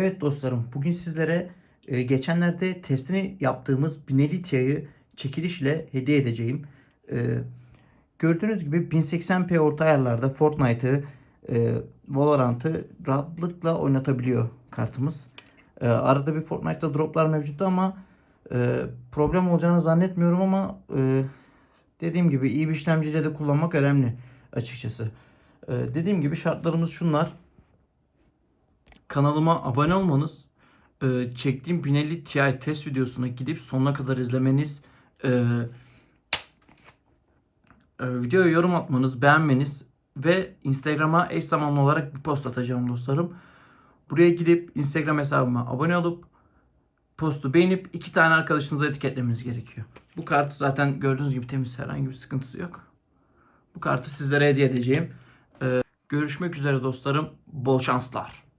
Evet dostlarım bugün sizlere e, geçenlerde testini yaptığımız Binelitia'yı çekilişle hediye edeceğim. E, gördüğünüz gibi 1080p orta ayarlarda Fortnite'ı, e, Valorant'ı rahatlıkla oynatabiliyor kartımız. E, arada bir Fortnite'da droplar mevcuttu ama e, problem olacağını zannetmiyorum ama e, dediğim gibi iyi bir işlemciyle de kullanmak önemli açıkçası. E, dediğim gibi şartlarımız şunlar kanalıma abone olmanız, e, çektiğim Binelli Ti test videosuna gidip sonuna kadar izlemeniz, e, e, videoya yorum atmanız, beğenmeniz ve Instagram'a eş zamanlı olarak bir post atacağım dostlarım. Buraya gidip Instagram hesabıma abone olup postu beğenip iki tane arkadaşınızı etiketlemeniz gerekiyor. Bu kartı zaten gördüğünüz gibi temiz herhangi bir sıkıntısı yok. Bu kartı sizlere hediye edeceğim. E, görüşmek üzere dostlarım. Bol şanslar.